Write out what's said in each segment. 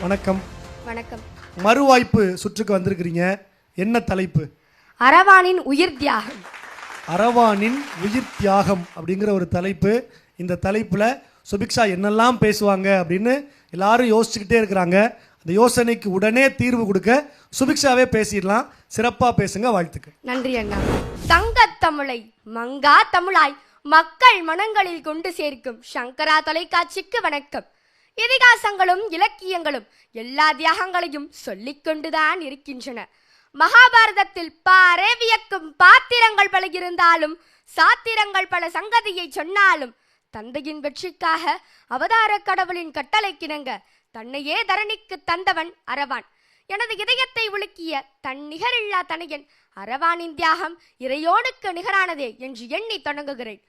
வணக்கம். வணக்கம். மறுவாய்ப்பு சுற்றுக்கு வந்திருக்கிறீங்க. என்ன தலைப்பு? அரவானின் உயிர் தியாகம். அரவானின் உயிர் தியாகம் அப்படிங்கிற ஒரு தலைப்பு. இந்த தலைப்பில் சுபிக்ஷா என்னெல்லாம் பேசுவாங்க அப்படின்னு எல்லாரும் யோசிச்சுக்கிட்டே இருக்கிறாங்க. அந்த யோசனைக்கு உடனே தீர்வு கொடுக்க சுபிக்ஷாவே பேசிடலாம். சிறப்பாக பேசுங்க வாழ்த்துக்கள். நன்றி அண்ணா. தங்கத் தமிழை மங்கா தமிழாய் மக்கள் மனங்களில் கொண்டு சேர்க்கும். சங்கரா தொலைக்காட்சிக்கு வணக்கம். இதிகாசங்களும் இலக்கியங்களும் எல்லா தியாகங்களையும் சொல்லிக் கொண்டுதான் இருக்கின்றன. மகாபாரதத்தில் பாரே வியக்கும் பாத்திரங்கள் பல இருந்தாலும் சாத்திரங்கள் பல சங்கதியை சொன்னாலும் தந்தையின் வெற்றிக்காக அவதார கடவுளின் கட்டளைக்கிணங்க தன்னையே தரணிக்கு தந்தவன் அரவான். எனது இதயத்தை உலுக்கிய தன் நிகரில்லா தனையன் அரவானின் தியாகம் இறையோனுக்கு நிகரானதே என்று எண்ணி தொடங்குகிறேன்.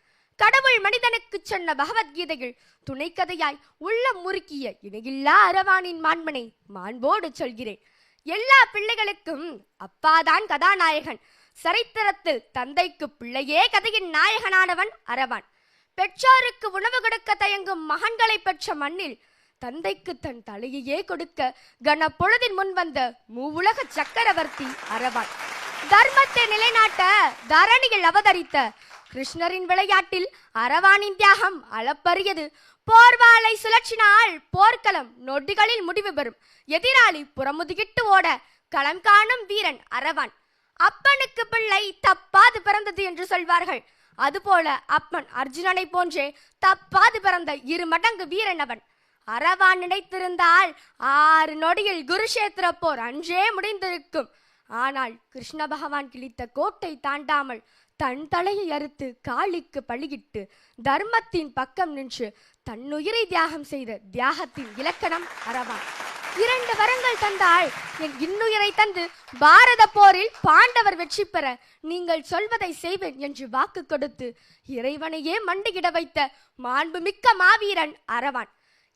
கடவுள் மனிதனுக்கு சொன்ன பகவத்கீதையில் துணைக்கதையாய் உள்ளம் முறுக்கிய இணையில்லா அரவானின் மாண்பனை மாண்போடு சொல்கிறேன். எல்லா பிள்ளைகளுக்கும் அப்பாதான் கதாநாயகன். சரித்திரத்தில் தந்தைக்கு பிள்ளையே கதையின் நாயகனானவன் அரவான். பெற்றோருக்கு உணவு கொடுக்க தயங்கும் மகன்களை பெற்ற மண்ணில் தந்தைக்கு தன் தலையையே கொடுக்க கன பொழுதின் முன் வந்த மூவுலக சக்கரவர்த்தி அரவான். தர்மத்தை நிலைநாட்ட தரணியில் அவதரித்த கிருஷ்ணரின் விளையாட்டில் அரவானின் தியாகம் அளப்பரியது. போர்வாளை சுழற்றினால் போர்க்களம் நொடிகளில் முடிவு பெறும். எதிராளி புறமுதுகிட்டு ஓட களம் காணும் வீரன் அரவான். அப்பனுக்கு பிள்ளை தப்பாது பிறந்தது என்று சொல்வார்கள். அதுபோல அப்பன் அர்ஜுனனை போன்றே தப்பாது பிறந்த இரு மடங்கு வீரன் அவன். அரவான் நினைத்திருந்தால் ஆறு நொடியில் குருஷேத்திர போர் அன்றே முடிந்திருக்கும். ஆனால் கிருஷ்ண பகவான் கிழித்த கோட்டை தாண்டாமல் தன் தலையை அறுத்து காளிக்கு பழியிட்டு தர்மத்தின் பக்கம் நின்று தன்னுயிரை தியாகம் செய்த தியாகத்தின் இலக்கணம் அரவான் இரண்டு வரங்கள் தந்தாள். என் இன்னுயிரை தந்து பாரத போரில் பாண்டவர் வெற்றி பெற நீங்கள் சொல்வதை செய்வேன் என்று வாக்கு கொடுத்து இறைவனையே மண்டியிட வைத்த மாண்புமிக்க மாவீரன் அரவான்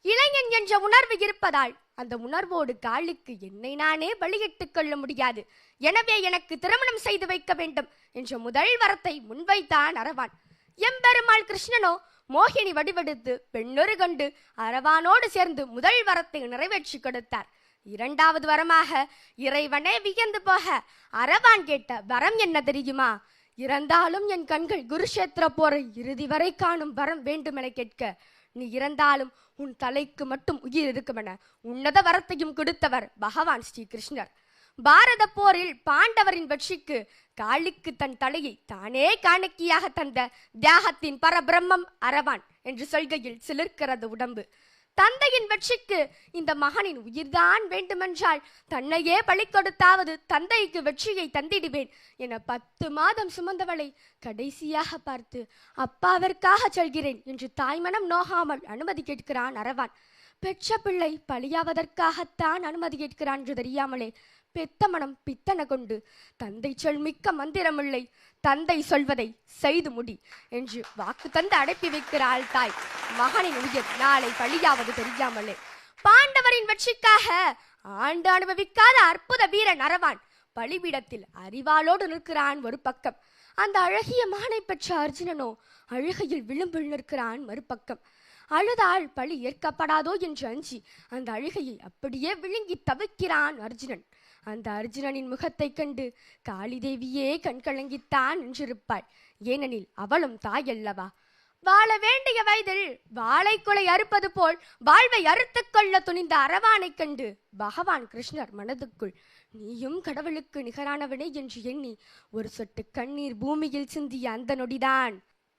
இளைஞன் என்ற உணர்வு இருப்பதால் அந்த உணர்வோடு காலுக்கு என்னை நானே பலியிட்டுக் கொள்ள முடியாது. எனவே எனக்கு திருமணம் செய்து வைக்க வேண்டும் என்ற முதல் வரத்தை முன்வைத்தான் அரவான். எம்பெருமாள் கிருஷ்ணனோ மோகினி வடிவெடுத்து பெண்ணொரு கண்டு அரவானோடு சேர்ந்து முதல் வரத்தை நிறைவேற்றி கொடுத்தார். இரண்டாவது வரமாக இறைவனே வியந்து போக அரவான் கேட்ட வரம் என்ன தெரியுமா? இறந்தாலும் என் கண்கள் குருஷேத்திர போரை இறுதி வரை காணும் வரம் வேண்டுமென கேட்க நீ இறந்தாலும் உன் தலைக்கு மட்டும் உயிர் இருக்குமென உன்னத வரத்தையும் கொடுத்தவர் பகவான் ஸ்ரீ கிருஷ்ணர் பாரத போரில் பாண்டவரின் வெற்றிக்கு காளிக்கு தன் தலையை தானே காணிக்கையாக தந்த தியாகத்தின் பரபிரம்மம் அரவான் என்று சொல்கையில் சிலிர்க்கிறது உடம்பு. தந்தையின் வெற்றிக்கு இந்த மகனின் உயிர்தான் வேண்டுமென்றால் தன்னையே பலி கொடுத்தாவது தந்தைக்கு வெற்றியை தந்திடுவேன் என பத்து மாதம் சுமந்தவளை கடைசியாக பார்த்து அப்பாவிற்காக சொல்கிறேன் என்று தாய்மனம் நோகாமல் அனுமதி கேட்கிறான் அரவான். பெற்ற பிள்ளை பலியாவதற்காகத்தான் அனுமதி கேட்கிறான் என்று தெரியாமலே பெத்த மனம் பித்தன கொண்டு தந்தை சொல் மிக்க மந்திரமில்லை தந்தை சொல்வதை செய்து முடி என்று வாக்கு தந்து அடைப்பி வைக்கிறாள் தாய். மகனின் உயிர் நாளை பழியாவது தெரியாமலே. பாண்டவரின் வெற்றிக்காக ஆண்டு அனுபவிக்காத அற்புத வீரன் நரவான் பலிபீடத்தில் அறிவாளோடு நிற்கிறான் ஒரு பக்கம். அந்த அழகிய மகனை பெற்ற அர்ஜுனனோ அழுகையில் விளிம்பில் நிற்கிறான் மறுபக்கம். அழுதால் பழி ஏற்கப்படாதோ என்று அஞ்சி அந்த அழுகையை அப்படியே விழுங்கி தவிக்கிறான் அர்ஜுனன். அந்த அர்ஜுனனின் முகத்தைக் கண்டு காளிதேவியே கண்கலங்கித்தான் நின்றிருப்பாள். ஏனெனில் அவளும் தாயல்லவா வாழ வேண்டிய வயதில் வாழைக்குலை அறுப்பது போல் வாழ்வை அறுத்து கொள்ள துணிந்த அரவானைக் கண்டு பகவான் கிருஷ்ணர் மனதுக்குள் நீயும் கடவுளுக்கு நிகரானவனே என்று எண்ணி ஒரு சொட்டு கண்ணீர் பூமியில் சிந்திய அந்த நொடிதான்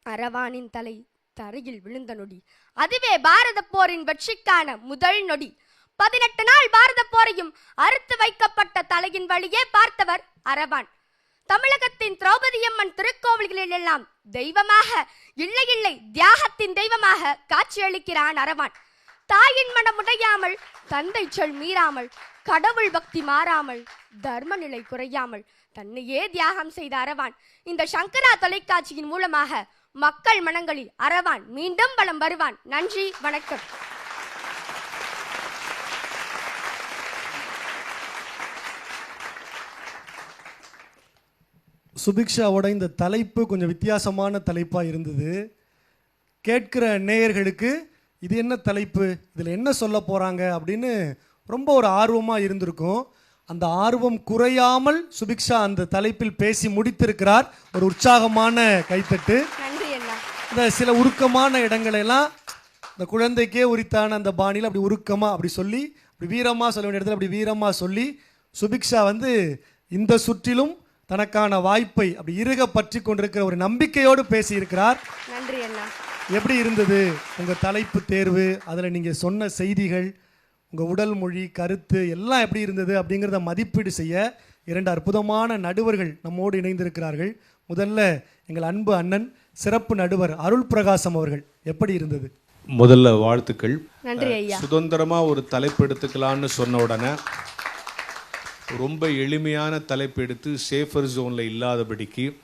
அரவானின் தலை தரையில் விழுந்த நொடி. அதுவே பாரத போரின் வெற்றிக்கான முதல் நொடி. பதினெட்டு நாள் பாரத போரையும் அறுத்து வைக்கப்பட்ட தலையின் வழியே பார்த்தவர் அரவான். தமிழகத்தின் திரௌபதியம்மன் திருக்கோவில்களில் எல்லாம் தெய்வமாக இல்லை இல்லை தியாகத்தின் தெய்வமாக காட்சியளிக்கிறான் அரவான். தாயின் மனம் உடையாமல் தந்தை சொல் மீறாமல் கடவுள் பக்தி மாறாமல் தர்ம நிலை குறையாமல் தன்னையே தியாகம் செய்த அரவான். இந்த சங்கரா தொலைக்காட்சியின் மூலமாக மக்கள் மனங்களில் அரவான் மீண்டும் வலம் வருவான். நன்றி வணக்கம். சுபிக்ஷாவோட இந்த தலைப்பு கொஞ்சம் வித்தியாசமான தலைப்பாக இருந்தது. கேட்கிற நேயர்களுக்கு இது என்ன தலைப்பு? இதில் என்ன சொல்ல போகிறாங்க அப்படின்னு ரொம்ப ஒரு ஆர்வமாக இருந்திருக்கும். அந்த ஆர்வம் குறையாமல் சுபிக்ஷா அந்த தலைப்பில் பேசி முடித்திருக்கிறார். ஒரு உற்சாகமான கைத்தட்டு. இந்த சில உருக்கமான இடங்களெல்லாம் இந்த குழந்தைக்கே உரித்தான அந்த பாணியில் அப்படி உருக்கமாக அப்படி சொல்லி அப்படி வீரமாக சொல்ல வேண்டிய இடத்துல அப்படி வீரமாக சொல்லி சுபிக்ஷா வந்து இந்த சுற்றிலும் தனக்கான வாய்ப்பை அப்படி இறுக பற்றி கொண்டிருக்கிற ஒரு நம்பிக்கையோடு பேசியிருக்கிறார். நன்றி அண்ணா. எப்படி இருந்தது உங்கள் தலைப்பு தேர்வு? அதில் நீங்கள் சொன்ன செய்திகள் உங்கள் உடல் மொழி கருத்து எல்லாம் எப்படி இருந்தது அப்படிங்கிறத மதிப்பீடு செய்ய இரண்டு அற்புதமான நடுவர்கள் நம்மோடு இணைந்திருக்கிறார்கள். முதல்ல எங்கள் அன்பு அண்ணன் சிறப்பு நடுவர் அருள் பிரகாசம் அவர்கள். எப்படி இருந்தது? முதல்ல வாழ்த்துக்கள். நன்றி ஐயா. சுதந்திரமா ஒரு தலைப்பு எடுத்துக்கலாம்னு சொன்ன உடனே ரொம்ப எளிமையான தலைப்பு எடுத்து சேஃபர் ஜோன்ல இல்லாதபடிக்கு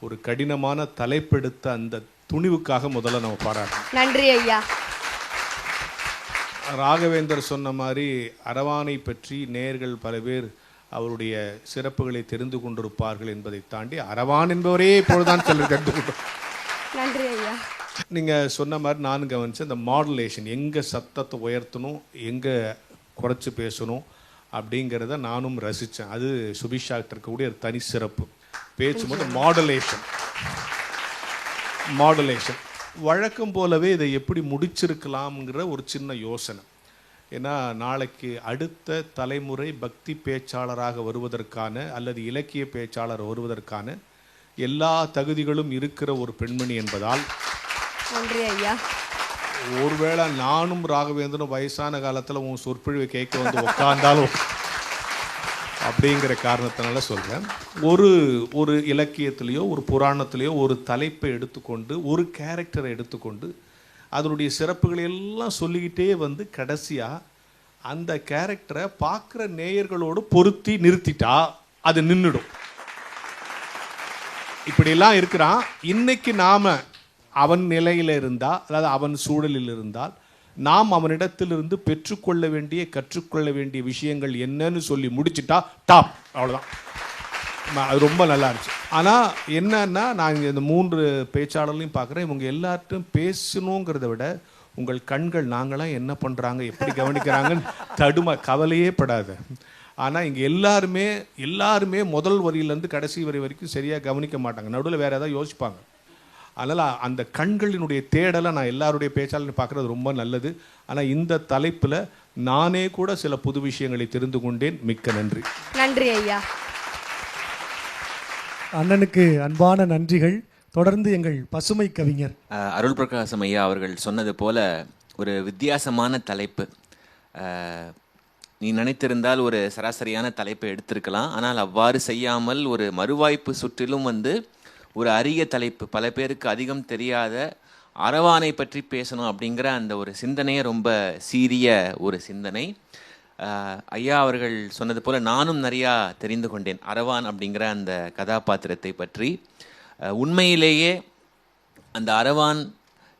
ஒரு கடினமான தலைப்பெடுத்த அந்த துணிவுக்காக முதல்ல நம்ம பாராட்டணும். நன்றி ஐயா. ராகவேந்தர் சொன்ன மாதிரி அரவானை பற்றி நேர்கள் பல பேர் அவருடைய சிறப்புகளை தெரிந்து கொண்டிருப்பார்கள் என்பதை தாண்டி அரவான் என்பவரே இப்பொழுதுதான் சிலர் தெரிந்து கொண்டோம் நன்றி ஐயா. நீங்கள் சொன்ன மாதிரி நான் கவனிச்சேன் இந்த மாடுலேஷன் எங்கே சத்தத்தை உயர்த்தணும் எங்கே குறைச்சி பேசணும் அப்படிங்கிறத நானும் ரசித்தேன் அது சுபிஷாக்ட் இருக்கக்கூடிய ஒரு தனி சிறப்பு. பேசும்போது மாடுலேஷன் மாடுலேஷன் வழக்கம் போலவே இதை எப்படி முடிச்சிருக்கலாம்ங்கிற ஒரு சின்ன யோசனை. ஏன்னா நாளைக்கு அடுத்த தலைமுறை பக்தி பேச்சாளராக வருவதற்கான அல்லது இலக்கிய பேச்சாளர் வருவதற்கான எல்லா தகுதிகளும் இருக்கிற ஒரு பெண்மணி என்பதால் நன்றி ஐயா. ஒருவேளை நானும் ராகவேந்திரனும் வயசான காலத்தில் உன் சொற்பொழிவை கேட்க வந்து உட்கார்ந்தாலும் அப்படிங்கிற காரணத்தினால சொல்கிறேன் ஒரு ஒரு இலக்கியத்திலேயோ ஒரு புராணத்திலேயோ ஒரு தலைப்பை எடுத்துக்கொண்டு ஒரு கேரக்டரை எடுத்துக்கொண்டு அதனுடைய சிறப்புகளை எல்லாம் சொல்லிக்கிட்டே வந்து கடைசியாக அந்த கேரக்டரை பார்க்குற நேயர்களோடு பொருத்தி நிறுத்திட்டா அது நின்றுடும் இப்படியெல்லாம் இருக்கிறான். இன்னைக்கு நாம் அவன் நிலையில் இருந்தால் அதாவது அவன் சூழலில் இருந்தால் நாம் அவனிடத்திலிருந்து பெற்றுக்கொள்ள வேண்டிய கற்றுக்கொள்ள வேண்டிய விஷயங்கள் என்னன்னு சொல்லி முடிச்சிட்டா டாப். அவ்வளோதான் அது ரொம்ப நல்லா இருந்துச்சு. ஆனால் என்னன்னா நான் இந்த மூன்று பேச்சாளர்களையும் பார்க்குறேன். இவங்க எல்லார்ட்டும் பேசணுங்கிறத விட உங்கள் கண்கள் நாங்களாம் என்ன பண்ணுறாங்க எப்படி கவனிக்கிறாங்கன்னு தடுமா கவலையே படாத. ஆனால் இங்கே எல்லாருமே எல்லாருமே முதல் வரியிலேருந்து கடைசி வரி வரைக்கும் சரியாக கவனிக்க மாட்டாங்க. நடுவில் வேறு ஏதாவது யோசிப்பாங்க. அதனால் அந்த கண்களினுடைய தேடலை நான் எல்லாருடைய பேச்சாளரையும் பார்க்குறது ரொம்ப நல்லது. ஆனால் இந்த தலைப்பில் நானே கூட சில புது விஷயங்களை தெரிந்து கொண்டேன். மிக்க நன்றி. நன்றி ஐயா. அண்ணனுக்கு அன்பான நன்றிகள். தொடர்ந்து எங்கள் பசுமை கவிஞர். அருள் பிரகாசம் ஐயா அவர்கள் சொன்னது போல ஒரு வித்தியாசமான தலைப்பு. நீ நினைத்திருந்தால் ஒரு சராசரியான தலைப்பை எடுத்திருக்கலாம். ஆனால் அவ்வாறு செய்யாமல் ஒரு மறுவாய்ப்பு சுற்றிலும் வந்து ஒரு அரிய தலைப்பு பல பேருக்கு அதிகம் தெரியாத அரவானை பற்றி பேசணும் அப்படிங்கிற அந்த ஒரு சிந்தனையே ரொம்ப சீரிய ஒரு சிந்தனை. ஐயா அவர்கள் சொன்னது போல் நானும் நிறையா தெரிந்து கொண்டேன் அரவான் அப்படிங்கிற அந்த கதாபாத்திரத்தை பற்றி. உண்மையிலேயே அந்த அரவான்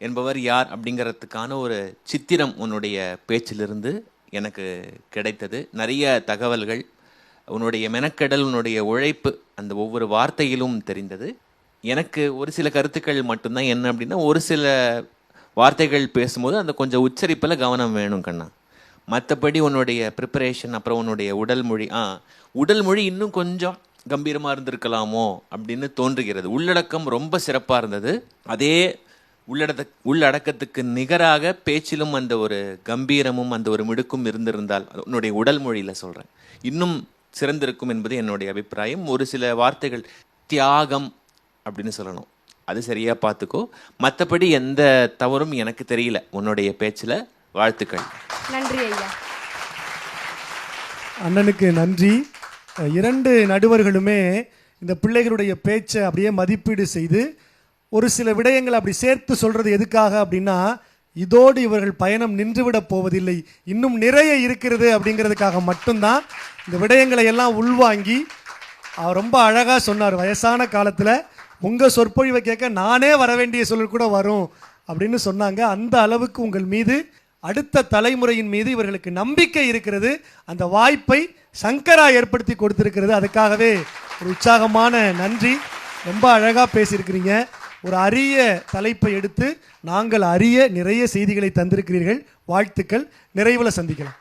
என்பவர் யார் அப்படிங்கிறதுக்கான ஒரு சித்திரம் உன்னுடைய பேச்சிலிருந்து எனக்கு கிடைத்தது. நிறைய தகவல்கள் உன்னுடைய மெனக்கெடல் உன்னுடைய உழைப்பு அந்த ஒவ்வொரு வார்த்தையிலும் தெரிந்தது. எனக்கு ஒரு சில கருத்துக்கள் மட்டும்தான். என்ன அப்படின்னா ஒரு சில வார்த்தைகள் பேசும்போது அந்த கொஞ்சம் உச்சரிப்பில் கவனம் வேணும் கண்ணா. மற்றபடி உன்னுடைய ப்ரிப்பரேஷன் அப்புறம் உன்னுடைய உடல் மொழி ஆ உடல் மொழி இன்னும் கொஞ்சம் கம்பீரமாக இருந்திருக்கலாமோ அப்படின்னு தோன்றுகிறது. உள்ளடக்கம் ரொம்ப சிறப்பாக இருந்தது. அதே உள்ளடக்க உள்ளடக்கத்துக்கு நிகராக பேச்சிலும் அந்த ஒரு கம்பீரமும் அந்த ஒரு மிடுக்கும் இருந்திருந்தால் உன்னுடைய உடல் மொழியில் சொல்கிறேன் இன்னும் சிறந்திருக்கும் என்பது என்னுடைய அபிப்பிராயம். ஒரு சில வார்த்தைகள் தியாகம் அப்படின்னு சொல்லணும். அது சரியாக பார்த்துக்கோ. மற்றபடி எந்த தவறும் எனக்கு தெரியல. உன்னுடைய பேச்சில் வாழ்த்துக்கள். நன்றி ஐயா. அண்ணனுக்கு நன்றி. இரண்டு நடுவர்களுமே இந்த பிள்ளைகளுடைய பேச்சை அப்படியே மதிப்பீடு செய்து ஒரு சில விடயங்களை அப்படி சேர்த்து சொல்றது எதுக்காக அப்படின்னா இதோடு இவர்கள் பயணம் நின்றுவிடப் போவதில்லை. இன்னும் நிறைய இருக்கிறது அப்படிங்கிறதுக்காக மட்டும்தான் இந்த விடயங்களை எல்லாம் உள்வாங்கி அவர் ரொம்ப அழகாக சொன்னார் வயசான காலத்தில் உங்கள் சொற்பொழிவை கேட்க நானே வர வேண்டிய சொல் கூட வரும் அப்படின்னு சொன்னாங்க. அந்த அளவுக்கு உங்கள் மீது அடுத்த தலைமுறையின் மீது இவர்களுக்கு நம்பிக்கை இருக்கிறது. அந்த வாய்ப்பை சங்கரா ஏற்படுத்தி கொடுத்திருக்கிறது. அதுக்காகவே ஒரு உற்சாகமான நன்றி. ரொம்ப அழகாக பேசியிருக்கிறீங்க. ஒரு அரிய தலைப்பை எடுத்து நாங்கள் அரிய நிறைய செய்திகளை தந்திருக்கிறீர்கள். வாழ்த்துக்கள். நிறைவில் சந்திக்கலாம்.